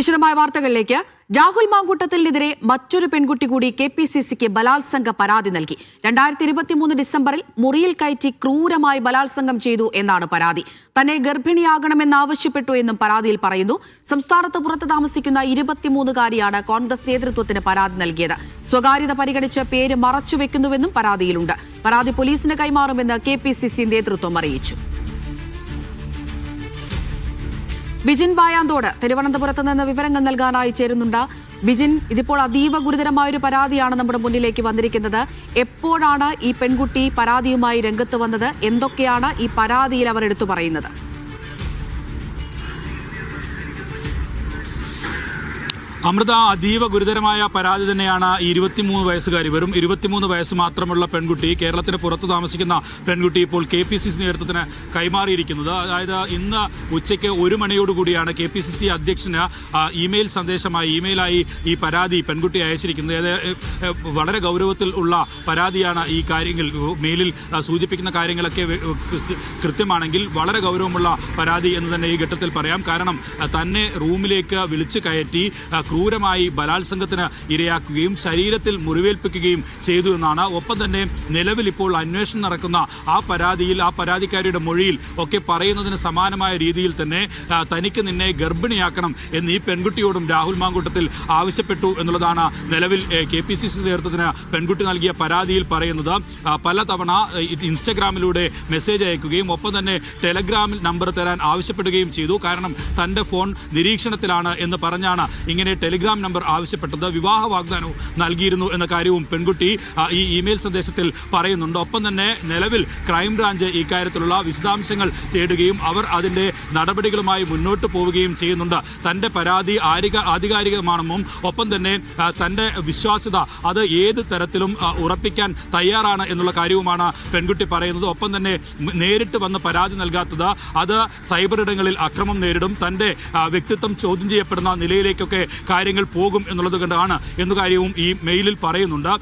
വിശദമായ വാർത്തകളിലേക്ക്. രാഹുൽ മാങ്കൂട്ടത്തിനെതിരെ മറ്റൊരു പെൺകുട്ടി കൂടി കെ പി സി സിക്ക് ബലാത്സംഗ പരാതി നൽകി. രണ്ടായിരത്തി ഇരുപത്തിമൂന്ന് ഡിസംബറിൽ മുറിയിൽ കയറ്റി ക്രൂരമായി ബലാത്സംഗം ചെയ്തു എന്നാണ് പരാതി. തന്നെ ഗർഭിണിയാകണമെന്നാവശ്യപ്പെട്ടു എന്നും പരാതിയിൽ പറയുന്നു. സംസ്ഥാനത്ത് പുറത്ത് താമസിക്കുന്ന ഇരുപത്തിമൂന്നുകാരിയാണ് കോൺഗ്രസ് നേതൃത്വത്തിന് പരാതി നൽകിയത്. സ്വകാര്യത പരിഗണിച്ച് പേര് മറച്ചുവെക്കുന്നുവെന്നും പരാതിയിലുണ്ട്. പരാതി പോലീസിന് കൈമാറുമെന്ന് കെ നേതൃത്വം അറിയിച്ചു. ബിജിൻ വായാന്തോട് തിരുവനന്തപുരത്ത് നിന്ന് വിവരങ്ങൾ നൽകാനായി ചേരുന്നുണ്ട്. വിജിൻ ഇതിപ്പോൾ അതീവ ഗുരുതരമായ ഒരു പരാതിയാണ് നമ്മുടെ മുന്നിലേക്ക് വന്നിരിക്കുന്നത്. എപ്പോഴാണ് ഈ പെൺകുട്ടി പരാതിയുമായി രംഗത്ത് വന്നത്? എന്തൊക്കെയാണ് ഈ പരാതിയിൽ അവർ എടുത്തു പറയുന്നത്? അമൃത അതീവ ഗുരുതരമായ പരാതി തന്നെയാണ് ഈ ഇരുപത്തിമൂന്ന് വയസ്സുകാരി. വെറും ഇരുപത്തിമൂന്ന് വയസ്സ് മാത്രമുള്ള പെൺകുട്ടി കേരളത്തിന് പുറത്ത് താമസിക്കുന്ന പെൺകുട്ടി ഇപ്പോൾ കെ പി സി സി നേതൃത്വത്തിന് കൈമാറിയിരിക്കുന്നത്. അതായത് ഇന്ന് ഉച്ചയ്ക്ക് ഒരു മണിയോടുകൂടിയാണ് കെ പി സി സി അധ്യക്ഷന് ഇമെയിൽ സന്ദേശമായി ഇമെയിലായി ഈ പരാതി പെൺകുട്ടി അയച്ചിരിക്കുന്നത്. വളരെ ഗൗരവത്തിൽ ഉള്ള പരാതിയാണ് ഈ കാര്യങ്ങൾ മെയിലിൽ സൂചിപ്പിക്കുന്ന കാര്യങ്ങളൊക്കെ കൃത്യമാണെങ്കിൽ വളരെ ഗൗരവമുള്ള പരാതി എന്ന് തന്നെ ഈ ഘട്ടത്തിൽ പറയാം. കാരണം തന്നെ റൂമിലേക്ക് വിളിച്ചു കയറ്റി ക്രൂരമായി ബലാത്സംഗത്തിന് ഇരയാക്കുകയും ശരീരത്തിൽ മുറിവേൽപ്പിക്കുകയും ചെയ്തു എന്നാണ്. ഒപ്പം തന്നെ നിലവിൽ ഇപ്പോൾ അന്വേഷണം നടക്കുന്ന ആ പരാതിയിൽ ആ പരാതിക്കാരിയുടെ മൊഴിയിൽ ഒക്കെ പറയുന്നതിന് സമാനമായ രീതിയിൽ തന്നെ തനിക്ക് നിന്നെ ഗർഭിണിയാക്കണം എന്ന് ഈ പെൺകുട്ടിയോടും രാഹുൽ മാങ്കൂട്ടത്തിൽ ആവശ്യപ്പെട്ടു എന്നുള്ളതാണ് നിലവിൽ കെ പി സി സി നേതൃത്വത്തിന് പെൺകുട്ടി നൽകിയ പരാതിയിൽ പറയുന്നത്. പലതവണ ഇൻസ്റ്റഗ്രാമിലൂടെ മെസ്സേജ് അയക്കുകയും ഒപ്പം തന്നെ ടെലഗ്രാമിൽ നമ്പർ തരാൻ ആവശ്യപ്പെടുകയും ചെയ്തു. കാരണം തന്റെ ഫോൺ നിരീക്ഷണത്തിലാണ് എന്ന് പറഞ്ഞാണ് ഇങ്ങനെ ടെലിഗ്രാം നമ്പർ ആവശ്യപ്പെട്ടത് വിവാഹ വാഗ്ദാനവും നൽകിയിരുന്നു എന്ന കാര്യവും പെൺകുട്ടി ഈ ഇമെയിൽ സന്ദേശത്തിൽ പറയുന്നുണ്ട്. ഒപ്പം തന്നെ നിലവിൽ ക്രൈംബ്രാഞ്ച് ഇക്കാര്യത്തിലുള്ള വിശദാംശങ്ങൾ തേടുകയും അവർ അതിന്റെ നടപടികളുമായി മുന്നോട്ട് പോവുകയും ചെയ്യുന്നുണ്ട്. തന്റെ പരാതി ആധികാരികമാണെന്നും ഒപ്പം തന്നെ തന്റെ വിശ്വാസ്യത അത് ഏത് തരത്തിലും ഉറപ്പിക്കാൻ തയ്യാറാണ് എന്നുള്ള കാര്യവുമാണ് പെൺകുട്ടി പറയുന്നത്. ഒപ്പം തന്നെ നേരിട്ട് വന്ന് പരാതി നൽകാത്തത് അത് സൈബർ ഇടങ്ങളിൽ അക്രമം നേരിടും. തന്റെ വ്യക്തിത്വം ചോദ്യം ചെയ്യപ്പെടുന്ന നിലയിലേക്കൊക്കെ കാര്യങ്ങൾ പോകും എന്നുള്ളത് കൊണ്ടാണ് എന്ന കാര്യവും ഈ മെയിലിൽ പറയുന്നുണ്ട്.